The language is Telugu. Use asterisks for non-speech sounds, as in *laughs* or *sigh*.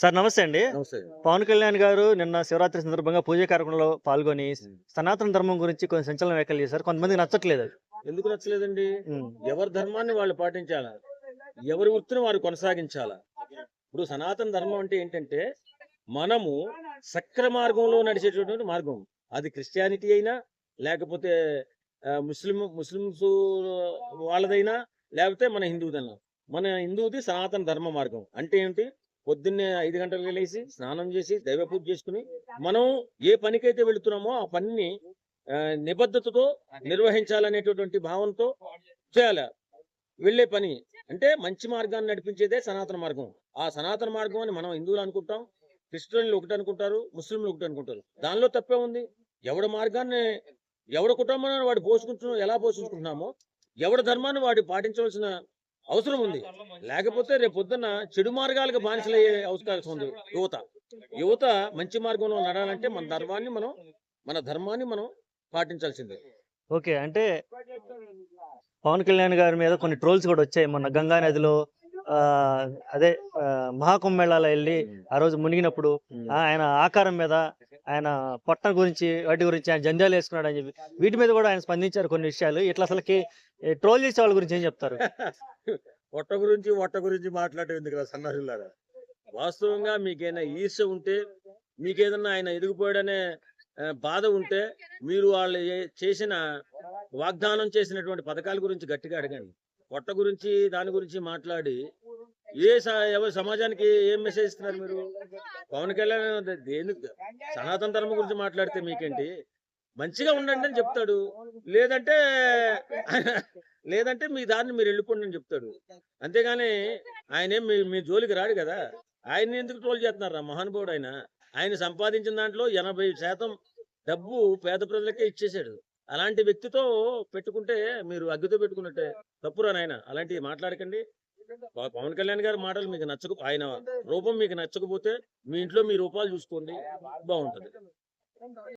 సార్ నమస్తే అండి. నమస్తే. పవన్ కళ్యాణ్ గారు నిన్న శివరాత్రి సందర్భంగా పూజ కార్యక్రమంలో పాల్గొని సనాతన ధర్మం గురించి కొన్ని సంచలన వ్యాఖ్యలు చేశారు. కొంతమందికి నచ్చట్లేదు ఎందుకు నచ్చలేదండి? ఎవరి ధర్మాన్ని వాళ్ళు పాటించాలా? ఎవరి వృత్తిని వారు కొనసాగించాలా? ఇప్పుడు సనాతన ధర్మం అంటే ఏంటంటే మనము సక్ర మార్గంలో నడిచేటటువంటి మార్గం. అది క్రిస్టియానిటీ అయినా లేకపోతే ముస్లిం ముస్లిమ్స్ వాళ్ళదైనా లేకపోతే మన హిందువుదైనా. మన హిందువుది సనాతన ధర్మ మార్గం. అంటే ఏంటి? పొద్దున్నే ఐదు గంటలకు లేచి స్నానం చేసి దైవ పూజ చేసుకుని మనం ఏ పనికైతే వెళుతున్నామో ఆ పనిని నిబద్ధతతో నిర్వహించాలనేటటువంటి భావంతో చేయాలి. వెళ్ళే పని అంటే మంచి మార్గాన్ని నడిపించేదే సనాతన మార్గం. ఆ సనాతన మార్గం అని మనం హిందువులు అనుకుంటాం క్రిస్టియన్లు ఒకటి అనుకుంటారు ముస్లింలు ఒకటి అనుకుంటారు. దానిలో తప్పే ఉంది. ఎవడ మార్గాన్ని ఎవడ కుటుంబాన్ని వాడు పోషించు ఎలా పోషించుకుంటున్నామో ఎవడ ధర్మాన్ని వాడు పాటించవలసిన అవసరం ఉంది. లేకపోతే రేపు పొద్దున్న చెడు మార్గాలకు బానిసలయ్యే అవకాశం ఉంది. యువత. యువత మంచి మార్గంలో నడాలంటే మన ధర్మాన్ని మనం మన ధర్మాన్ని మనం పాటించాల్సిందే. ఓకే. అంటే పవన్ కళ్యాణ్ గారి మీద కొన్ని ట్రోల్స్ కూడా వచ్చాయి. మొన్న గంగా నదిలో ఆ, అదే మహాకుంభమేళాలో వెళ్ళి ఆ రోజు మునిగినప్పుడు ఆయన ఆకారం మీద ఆయన పొట్టం గురించి వాటి గురించి ఆయన జంజాలు వేసుకున్నాడు అని చెప్పి వీటి మీద కూడా ఆయన స్పందించారు కొన్ని విషయాలు. ఇట్లా అసలుకి ట్రోల్ చేసే వాళ్ళ గురించి ఏం చెప్తారు? *laughs* పొట్ట గురించి వట్ట గురించి మాట్లాడేది ఎందుకు కదా సన్నాసులారా? వాస్తవంగా మీకైనా ఈర్ష ఉంటే మీకేదన్నా ఆయన ఎదిగిపోయాడనే బాధ ఉంటే మీరు వాళ్ళు చేసిన వాగ్దానం చేసినటువంటి పథకాల గురించి గట్టిగా అడగండి. పొట్ట గురించి దాని గురించి మాట్లాడి ఏ స- ఎవరి సమాజానికి ఏం మెసేజ్ ఇస్తున్నారు మీరు? పవన్ కళ్యాణ్ దేనికి దేని సనాతన ధర్మం గురించి మాట్లాడితే మీకేంటి? మంచిగా ఉండండి అని చెప్తాడు. లేదంటే *laughs* లేదంటే మీ దారిని మీరు వెళ్ళిపోండి అని చెప్తాడు. అంతేగాని ఆయన ఏం మీ మీ జోలికి రాడు కదా. ఆయన్ని ఎందుకు ట్రోల్ చేస్తున్నారా? మహానుభావుడు ఆయన. ఆయన సంపాదించిన దాంట్లో ఎనభై శాతం డబ్బు పేద ప్రజలకే ఇచ్చేసాడు అలాంటి వ్యక్తితో పెట్టుకుంటే మీరు అగ్గితో పెట్టుకున్నట్టే. తప్పురా నాయన? అలాంటివి మాట్లాడకండి. పవన్ కళ్యాణ్ గారి మాటలు మీకు నచ్చక ఆయన రూపం మీకు నచ్చకపోతే మీ ఇంట్లో మీ రూపాలు చూసుకోండి. బాగుంటుంది.